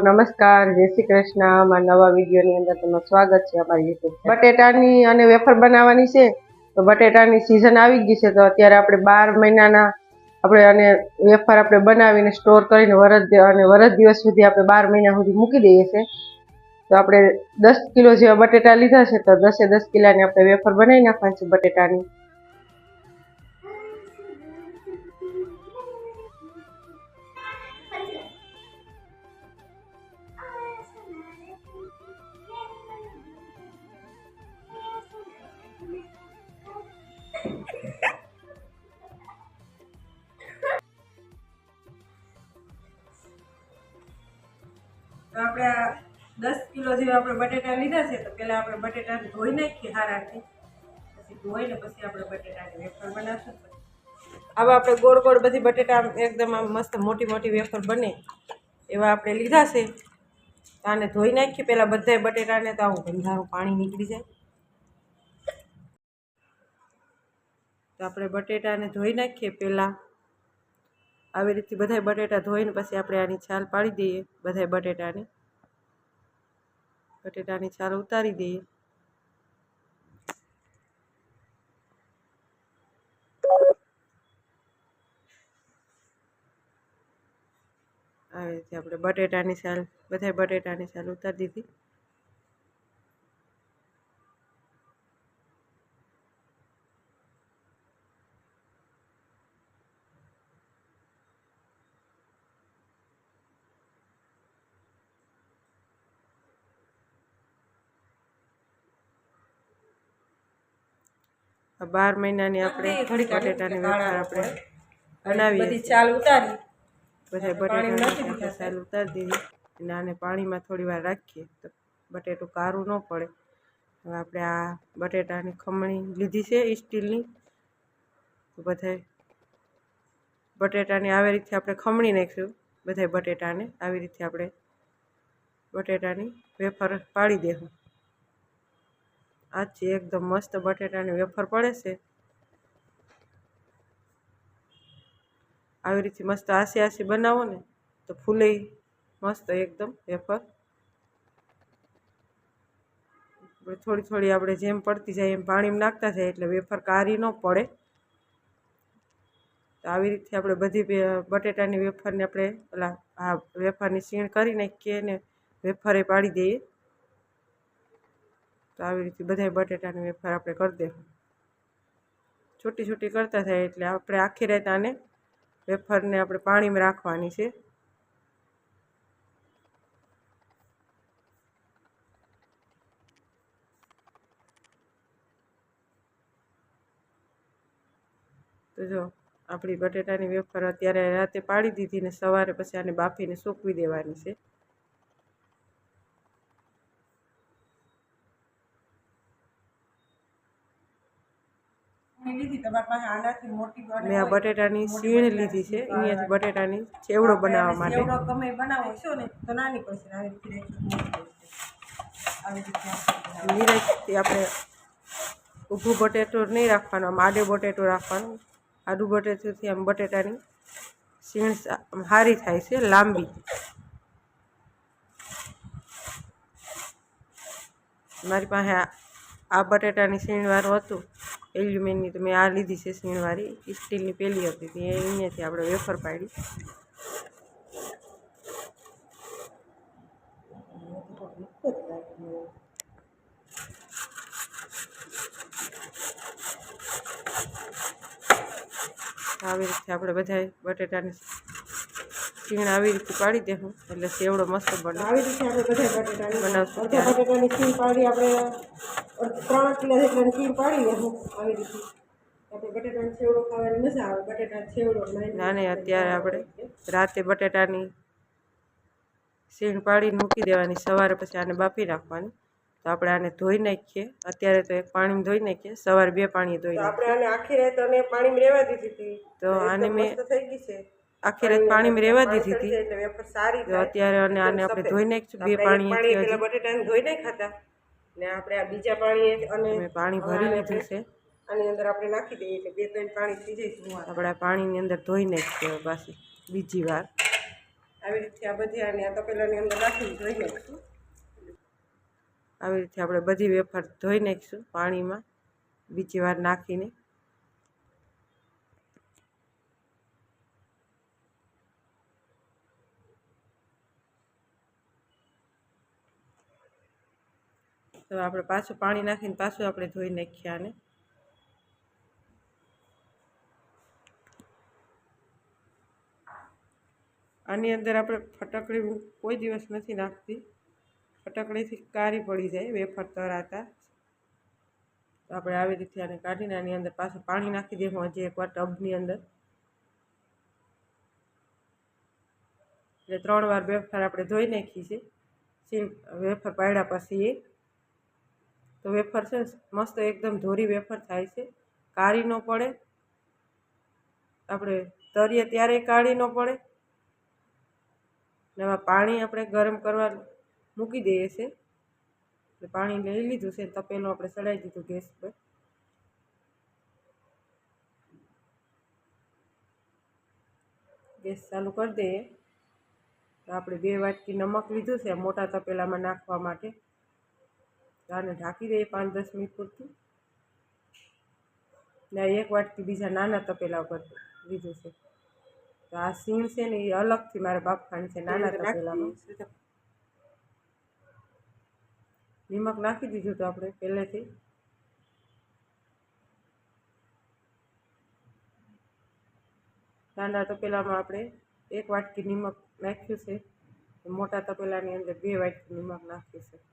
નમસ્કાર, જય શ્રી કૃષ્ણ. અમારા નવા વિડીયોની અંદર તમારું સ્વાગત છે અમારી યુટ્યુબ બટેટાની અને વેફર બનાવવાની છે. તો બટેટાની સિઝન આવી ગઈ છે, તો અત્યારે આપણે બાર મહિનાના આપણે અને વેફર આપણે બનાવીને સ્ટોર કરીને વરસ અને વરસ દિવસ સુધી આપણે બાર મહિના સુધી મૂકી દઈએ છીએ. તો આપણે દસ કિલો જેવા બટેટા લીધા છે, તો દસે દસ કિલાની આપણે વેફર બનાવી નાખવાની છે બટેટાની. આપણે આ દસ કિલો જેવા આપણે બટેટા લીધા છે, તો પહેલાં આપણે બટેટાને ધોઈ નાખીએ હારાથી. પછી ધોઈને પછી આપણે બટેટાની વેફર બનાવશું. આવા આપણે ગોળ ગોળ બધી બટેટા એકદમ મસ્ત મોટી મોટી વેફર બને. એવા આપણે લીધા છે. આને ધોઈ નાખીએ. પહેલાં બધાય બટેટાને તો આવું ગંધારું પાણી નીકળી જાય. તો આપણે બટેટાને ધોઈ નાખીએ પહેલાં. આવી રીતે બધાય બટેટા ધોઈને પછી આપણે આની છાલ પાડી દઈએ, બધાય બટેટાની. બટેટાની છાલ ઉતારી દઈએ. આવી રીતે આપણે બટેટાની છાલ, બધાય બટેટાની છાલ ઉતારી દીધી. બાર મહિનાની આપણે બટેટાની વેફર આપણે બનાવીએ બધી ચાલ ઉતારી. બધા બટેટાની સાલ ઉતારી દીધી. અને આને પાણીમાં થોડી વાર રાખીએ તો બટેટું કારું ન પડે. હવે આપણે આ બટેટાની ખમણી લીધી છે સ્ટીલની. તો બધાય બટેટાની આવી રીતે આપણે ખમણી નાખીશું બધાય બટેટાને આવી રીતે આપણે બટેટાની વેફર પાડી દેવું આ એકદમ મસ્ત બટેટાની વેફર પડે છે. આવી રીતે મસ્ત આસી આસી બનાવો ને, તો ફૂલે મસ્ત એકદમ વેફર. થોડી થોડી આપણે જેમ પડતી જાય એમ પાણીમાં નાખતા જાય એટલે વેફર કારી ન પડે. તો આવી રીતે આપણે બધી બટેટાની વેફરને આપણે પેલા આ વેફરની સીણ કરી નાખીએ ને વેફરે પાડી દઈએ. તો આવી રીતે બધાય બટેટાની વેફર આપણે કરી દેવું છોટી છોટી કરતા થાય એટલે આપણે આખી રાત આને વેફરને આપણે પાણીમાં રાખવાની છે. તો જો, આપણી બટેટાની વેફર અત્યારે રાતે પાડી દીધી ને સવારે પછી આને બાફીને સૂકવી દેવાની છે. મેં આ બટેટાની સીણ લીધી છે અહીંયાથી બટેટાની ચેવડો બનાવવા માટે. તમે બનાવો છો ને તો નાની પડશે આવી રીતે આવી રીતે નિરાજથી આપણે ઊભું બટેટો નહીં રાખવાનું આમ આડે બટેટો રાખવાનું. આડું બટેટુંથી આમ બટેટાની સીણ સારી થાય છે લાંબી. મારી પાસે આ- આ બટેટાની સીણવાળું હતું. એલ્યુમિનિયમની તો મેં આ લીધી છે સીણવાળી સ્ટીલની પેલી હતી તે અહીંયાથી આપણે વેફર પાડી. આવી રીતે આપણે બધાય બટેટાની સીણ આવી રીતે પાડી દેવું એટલે સેવડો મસ્ત બને. આવી રીતે આપણે બધા બટેટાની બનાવશું અડધા બટેટાની ખીર પાડી આપણે ત્રણ કિલો જેટલાની ખીર પાડી લેવું આવી રીતે. આપણે બટેટાનો ખાવાની મજા આવે. નાને અત્યારે આપણે રાતે બટેટાની સીણ પાડીને મૂકી દેવાની. સવારે પછી આને બાફી નાખવાની. તો આપણે આને ધોઈ નાખીએ. અત્યારે તો એક પાણીમાં ધોઈ નાખીએ. સવારે બે પાણી ધોઈ આપણે આને આખી રાત અને પાણીમાં રહેવા દીધી હતી. તો આને મેં થઈ ગઈ છે. આખી રાત પાણીમાં રહેવા દીધી હતી. એટલે વેફર સારી તો અત્યારે અને આને આપણે ધોઈ નાખીશું બે પાણી બટેટા ધોઈ નાખતા ને આપણે આ બીજા પાણી અને પાણી ભરી લીધું છે. આની અંદર આપણે નાખી દઈએ એટલે બે ત્રણ પાણી થઈ જાય આપણે આ પાણીની અંદર ધોઈ નાખીએ પાછી બીજી વાર. આવી રીતે આ બધી આને આ તપેલાની અંદર રાખીને ધોઈ નાખીશું. આવી રીતે આપણે બધી વેફર ધોઈ નાખીશું પાણીમાં બીજી વાર નાખીને. તો આપણે પાછું પાણી નાખીને પાછું આપણે ધોઈ નાખીએ આને. આની અંદર આપણે ફટકડી હું કોઈ દિવસ નથી નાખતી. ફટકડીથી કારી પડી જાય, વેફર તરાતા. તો આપણે આવી રીતે આને કાઢીને આની અંદર પાછું પાણી નાખી દઈશું હજી એકવાર ટબની અંદર. એટલે ત્રણ વાર વેફર આપણે ધોઈ નાખી છે. વેફર પાડ્યા પછી એ તો વેફર છે મસ્ત એકદમ ધોરી વેફર થાય છે. કાળી ન પડે. આપણે તરીએ ત્યારે કાળી ન પડે. ને એમાં પાણી આપણે ગરમ કરવા મૂકી દઈએ છીએ. એટલે પાણી લઈ લીધું છે તપેલું આપણે ચડાવી દીધું ગેસ પર ગેસ ચાલુ કરી દઈએ. તો આપણે બે વાટકી નમક લીધું છે, મોટા તપેલામાં નાખવા માટે. તો ઢાંકી દઈએ પાંચ દસ મિનિટ પૂરતું. ને એક વાટકી બીજા નાના તપેલા ઉપર લીધું છે. તો આ સીણ છે ને એ અલગથી મારે બાફવાની છે નાના તપેલામાં. નિમક નાખી દીધું તો આપણે પહેલેથી. નાના તપેલામાં આપણે એક વાટકી નિમક નાખ્યું છે. મોટા તપેલાની અંદર બે વાટકી નિમક નાખ્યું છે.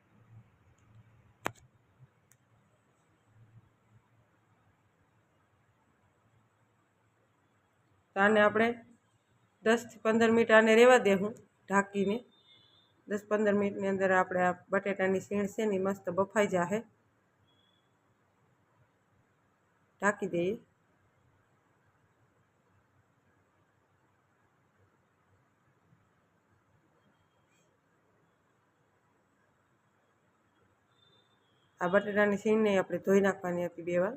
તો આને આપણે દસથી પંદર મિનિટ આને રહેવા દેવું ઢાંકીને. દસ પંદર મિનિટની અંદર આપણે આ બટેટાની સીણ છે ને એ મસ્ત બફાઈ જાહે. ઢાંકી દઈએ. આ બટેટાની સીણને આપણે ધોઈ નાખવાની હતી બે વાર.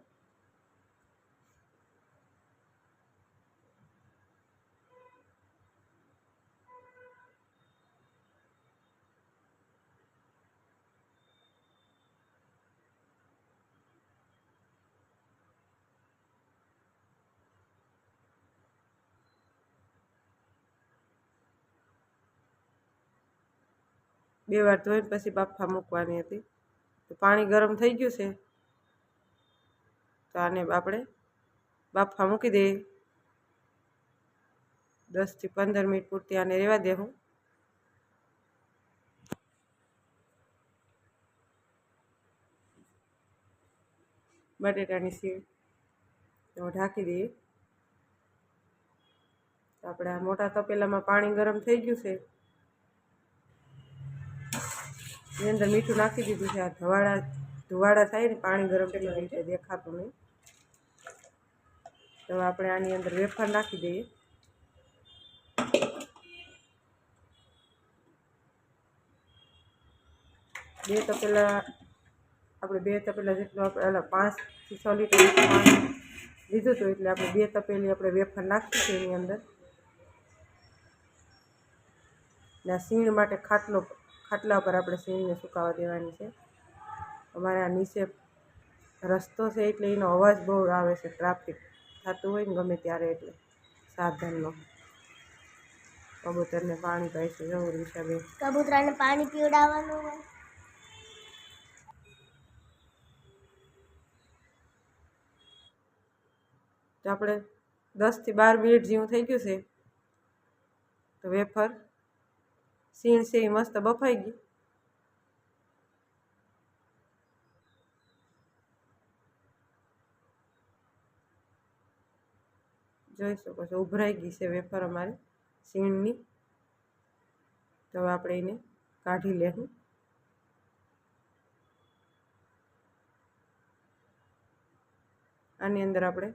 બે વાર ધોઈને પછી બાફા મૂકવાની હતી. તો પાણી ગરમ થઈ ગયું છે. તો આને આપણે બાફા મૂકી દઈએ. દસથી પંદર મિનિટ પૂરતી આને રહેવા દેવું બટેટાની સીવ તો ઢાંકી દઈએ. આપણે આ મોટા તપેલામાં પાણી ગરમ થઈ ગયું છે. એની અંદર મીઠું નાખી દીધું છે. આ ધવાડા, ધુવાડા થાય ને પાણી ગરમ થઈ એટલે દેખાતું નહીં. તો આપણે આની અંદર વેફર નાખી દઈએ. બે તપેલા, આપણે બે તપેલા જેટલું આપણે એટલે પાંચથી છ લીટર લીધું હતું એટલે આપણે બે તપેલી આપણે વેફર નાખી છે એની અંદર. ને સીણ માટે ખાટલો ખાટલા ઉપર આપણે સીણીને સુકાવા દેવાની છે. અમારે આ નીચે રસ્તો છે એટલે એનો અવાજ બહુ આવે છે ટ્રાફિક થતું હોય ને ગમે ત્યારે એટલે સાધનનો. કબૂતરને પાણી છે જવું હિસાબે કબૂતરાને પાણી પીવડાવવાનું હોય. તો આપણે દસથી બાર મિનિટ જેવું થઈ ગયું છે. તો વેફર સીણ છે એ મસ્ત બફાઈ ગઈ જોઈ શકો છો, ઉભરાઈ ગઈ છે વેફર અમારી સીણની. તો આપણે એને કાઢી લેવું. આની અંદર આપણે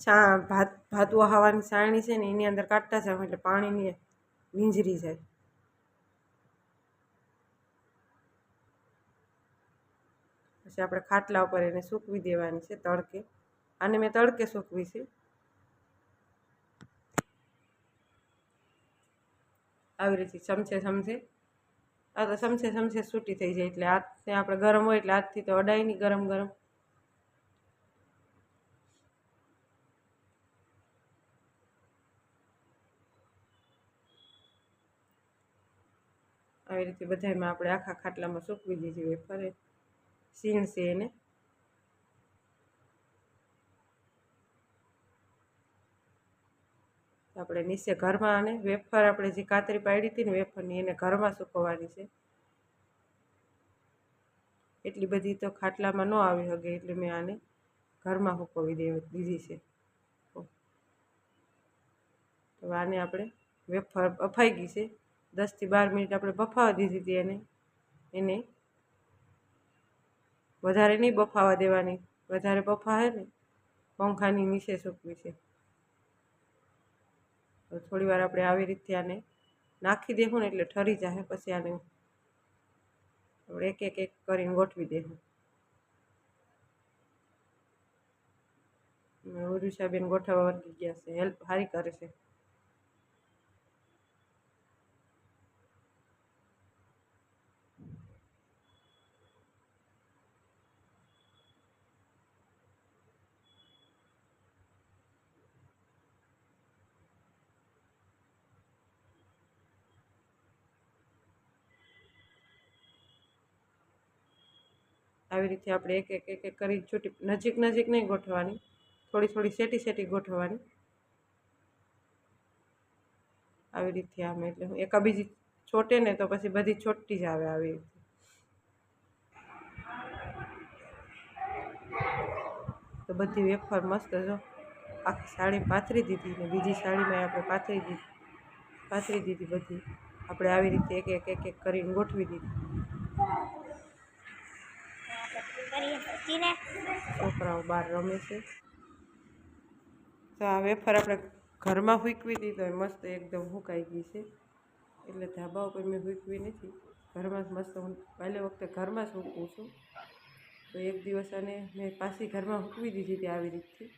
છા ભાત ભાત વહાવાની સાયણી છે ને એની અંદર કાઢતા જાવ એટલે પાણીની નીંજરી જાય. પછી આપણે ખાટલા ઉપર એને સૂકવી દેવાની છે તડકે. આને મેં તડકે સૂકવી છે. આવી રીતે ચમચે ચમચે. આ તો ચમચે ચમચે છૂટી થઈ જાય એટલે હાથને આપણે ગરમ હોય એટલે હાથથી તો અડાય નહીં ગરમ ગરમ. આવી રીતે બધાયમાં આપણે આખા ખાટલામાં સૂકવી દીધી વેફર સીણ છે એને આપણે નીચે ઘરમાં અને વેફર આપણે જે કાતરી પાડી હતી ને વેફરની, એને ઘરમાં સૂકવવાની છે. એટલી બધી તો ખાટલામાં ન આવી શકે એટલે મેં આને ઘરમાં સૂકવી દે, દીધી છે. તો આને આપણે વેફર બફાઈ ગઈ છે. દસથી બાર મિનિટ આપણે બફાવા દીધી હતી એને. એને વધારે નહીં બફાવા દેવાની. વધારે બફાવે ને, પંખાની નીચે સૂકવી છે. તો થોડી વાર આપણે આવી રીતે આને નાખી દેવું ને એટલે ઠરી જાય પછી આને આપણે એક એક એક કરીને ગોઠવી દેવું ઉરુષાબેન ગોઠવવા વર્ગી ગયા છે. હેલ્પ સારી કરે છે. આવી રીતે આપણે એક એક એક એક કરી છૂટી નજીક નજીક નહીં ગોઠવવાની. થોડી થોડી સેટી સેટી ગોઠવવાની. આવી રીતે આમ એટલે હું એક બીજી છોટે ને તો પછી બધી છોટતી જ આવે આવી રીતે. તો બધી વેફર મસ્ત જો. આખી સાડી પાથરી દીધી ને બીજી સાડીમાં આપણે પાથરી દીધી. પાથરી દીધી બધી. આપણે આવી રીતે એક એક એક એક કરીને ગોઠવી દીધી. કરીએ પછી ને છોકરાઓ બહાર રમે છે. તો આ વેફર આપણે ઘરમાં હૂકવી હતી તો એ મસ્ત એકદમ હુકાઈ ગઈ છે. એટલે ધાબા ઉપર મેં હૂકવી નથી. ઘરમાં જ મસ્ત હું પહેલે વખતે ઘરમાં જ હૂકવું છું. તો એક દિવસ અને મેં પાછી ઘરમાં હૂકવી દીધી હતી આવી રીતથી.